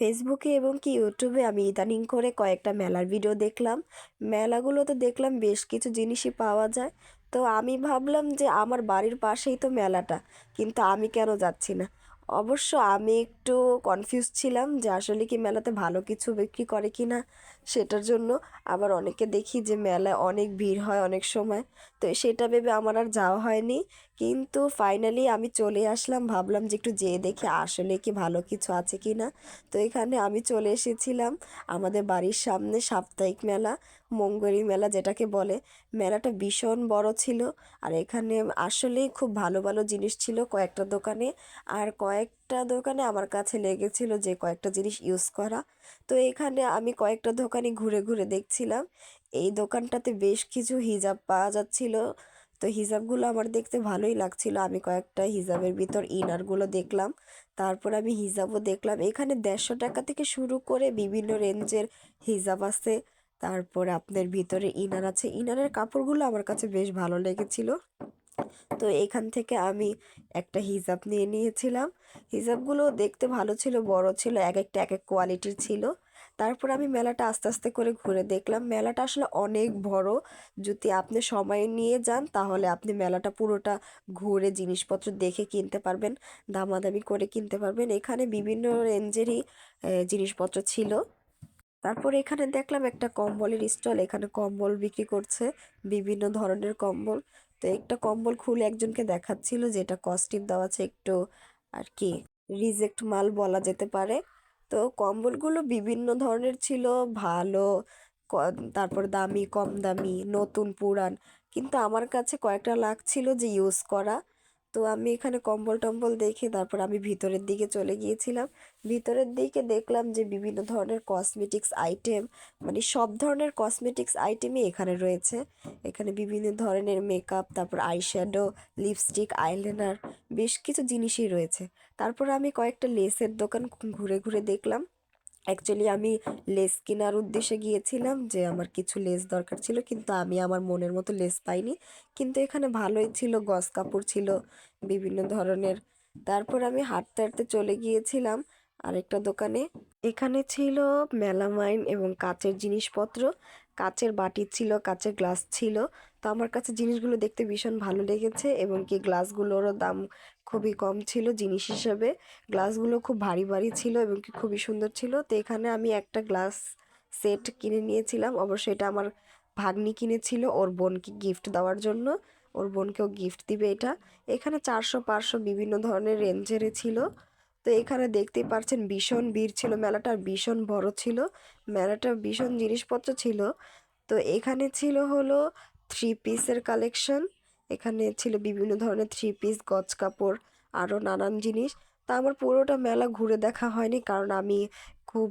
ফেসবুকে এবং কি ইউটিউবে আমি ইদানিং করে কয়েকটা মেলার ভিডিও দেখলাম। মেলাগুলোতে দেখলাম বেশ কিছু জিনিসই পাওয়া যায়। তো আমি ভাবলাম যে আমার বাড়ির পাশেই তো মেলাটা, কিন্তু আমি কেন যাচ্ছি না? অবশ্য আমি একটু কনফিউজ ছিলাম যে আসলে কি মেলাতে ভালো কিছু বিক্রি করে কি না সেটার জন্য আবার অনেকে দেখি যে মেলায় অনেক ভিড় হয় অনেক সময়। তো সেটা ভেবে আমার আর যাওয়া হয়নি। কিন্তু ফাইনালি আমি চলে আসলাম, ভাবলাম যে একটু যেয়ে দেখি আসলে কি ভালো কিছু আছে কি না তো এখানে আমি চলে এসেছিলাম আমাদের বাড়ির সামনে সাপ্তাহিক মেলা মঙ্গলী মেলা যেটাকে বলে। মেলাটা ভীষণ বড় ছিল আর এখানে আসলেই খুব ভালো ভালো জিনিস ছিল কয়েকটা দোকানে। আর কয়েকটা দোকানে আমার কাছে লেগেছিল যে কয়েকটা জিনিস ইউজ করা। তো এখানে আমি কয়েকটা দোকানে ঘুরে ঘুরে দেখছিলাম। এই দোকানটাতে বেশ কিছু হিজাব পাওয়া যাচ্ছিল। তো হিজাবগুলো আমার দেখতে ভালোই লাগছিল। আমি কয়েকটা হিজাবের ভিতর ইনারগুলো দেখলাম। তারপর আমি হিজাবও দেখলাম। এখানে দেড়শো টাকা থেকে শুরু করে বিভিন্ন রেঞ্জের হিজাব আছে। তারপর আপনার ভিতরে ইনার আছে। ইনারের কাপড়গুলো আমার কাছে বেশ ভালো লেগেছিল। তো এখান থেকে আমি একটা হিজাব নিয়ে নিয়েছিলাম। হিজাবগুলো দেখতে ভালো ছিল, বড় ছিল এক একটা এক এক কোয়ালিটির ছিল। তারপর আমি মেলাটা আস্তে আস্তে করে ঘুরে দেখলাম। মেলাটা আসলে অনেক বড়। যদি আপনি সময় নিয়ে যান, তাহলে আপনি মেলাটা পুরোটা ঘুরে জিনিসপত্র দেখে কিনতে পারবেন, দামাদামি করে কিনতে পারবেন। এখানে বিভিন্ন রেঞ্জেরই জিনিসপত্র ছিল। তারপর এখানে দেখলাম একটা কম্বলের স্টল, এখানে কম্বল বিক্রি করছে বিভিন্ন ধরনের কম্বল। তো একটা কম্বল খুলে একজনকে দেখাচ্ছিল যেটা কস্টিউম দেওয়া আছে একটু আর কি রিজেক্ট মাল বলা যেতে পারে। তো কম্বলগুলো বিভিন্ন ধরনের ছিল, ভালো তারপর দামি, কম দামি, নতুন, পুরান। কিন্তু আমার কাছে কয়েকটা লাগছিল যে ইউজ করা। তো আমি এখানে কম্বল টম্বল দেখে তারপর আমি ভিতরের দিকে চলে গিয়েছিলাম। ভিতরের দিকে দেখলাম যে বিভিন্ন ধরনের কসমেটিক্স আইটেম মানে সব ধরনের কসমেটিক্স আইটেমই এখানে রয়েছে। এখানে বিভিন্ন ধরনের মেকআপ তারপর আইশ্যাডো লিপস্টিক আইলাইনার বেশ কিছু জিনিসই রয়েছে। তারপর আমি কয়েকটা লেসের দোকান ঘুরে ঘুরে দেখলাম। অ্যাকচুয়ালি আমি লেস কেনার উদ্দেশ্যে গিয়েছিলাম যে আমার কিছু লেস দরকার ছিল, কিন্তু আমি আমার মনের মতো লেস পাইনি। কিন্তু এখানে ভালোই ছিল, গস কাপড় ছিল, বিভিন্ন ধরনের। তারপর আমি হাঁটতে হাঁটতে চলে গিয়েছিলাম। আরেকটা দোকানে। এখানে ছিল মেলামাইন এবং কাচের জিনিসপত্র। কাচের বাটি ছিল, কাচের গ্লাস ছিল। তো আমার কাছে জিনিসগুলো দেখতে ভীষণ ভালো লেগেছে এবং কি গ্লাসগুলোরও দাম খুবই কম ছিল জিনিস হিসাবে। গ্লাসগুলো খুব ভারী ভারী ছিল এবং কি খুবই সুন্দর ছিল। তো এখানে আমি একটা গ্লাস সেট কিনে নিয়েছিলাম। অবশ্য এটা আমার ভাগ্নি কিনেছিল ওর বোনকে গিফট দেওয়ার জন্য। ওর বোনকেও গিফট দিবে এটা। এখানে চারশো পাঁচশো বিভিন্ন ধরনের রেঞ্জের ছিল। তো এখানে দেখতে পারছেন ভীষণ ভিড় ছিল, মেলাটা ভীষণ বড় ছিল, মেলাটা ভীষণ জিনিসপত্র ছিল। তো এখানে ছিল হলো থ্রি পিসের কালেকশন এখানে ছিল বিভিন্ন ধরনের থ্রি পিস গজ কাপড় আরও নানান জিনিস। তা আমার পুরোটা মেলা ঘুরে দেখা হয়নি কারণ আমি খুব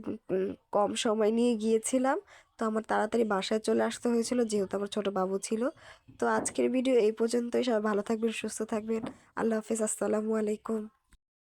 কম সময় নিয়ে গিয়েছিলাম। তো আমার তাড়াতাড়ি বাসায় চলে আসতে হয়েছিল, যেহেতু আমার ছোটো বাবু ছিল। তো আজকের ভিডিও এই পর্যন্তই, সবাই ভালো থাকবেন, সুস্থ থাকবেন। আল্লাহ হাফিজ, আসসালামু আলাইকুম।